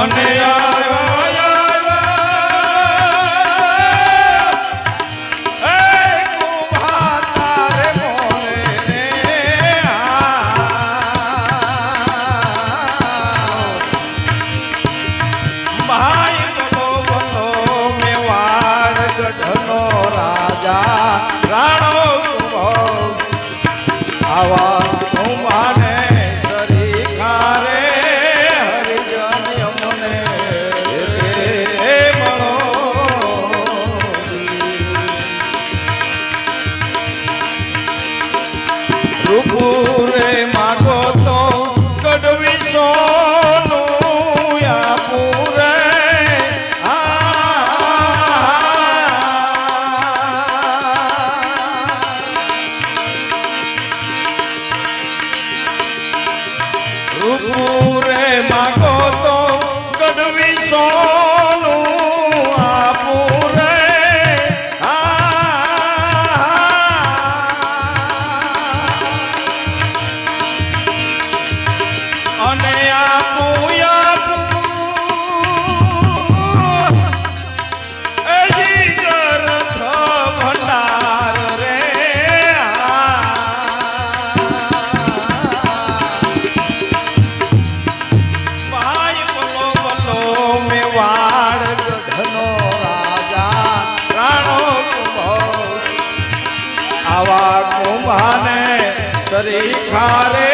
અને ઉપરે માખ આવા કુંભાને તરી ખારે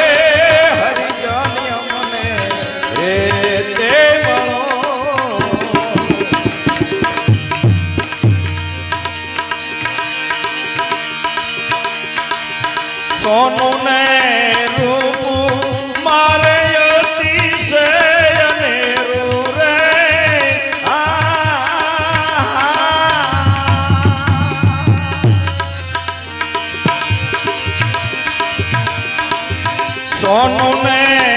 સોનું ને સોનું ને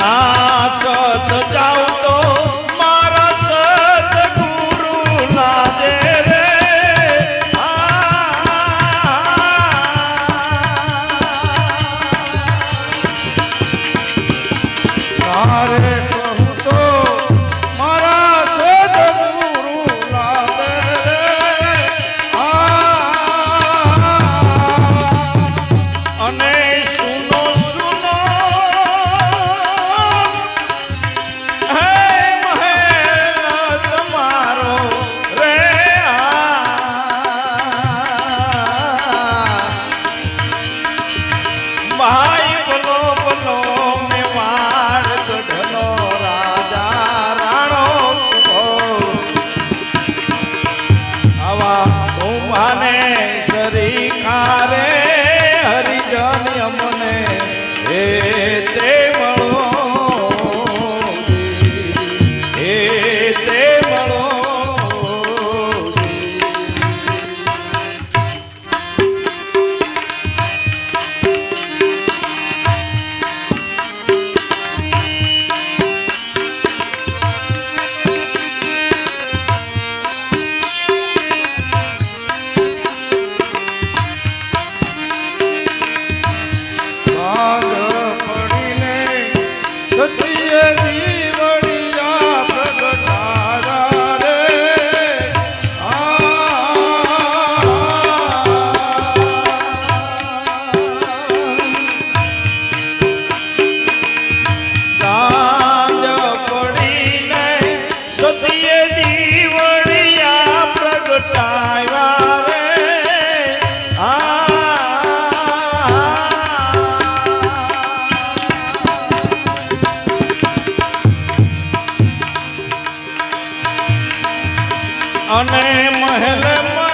না தேவி है महल मा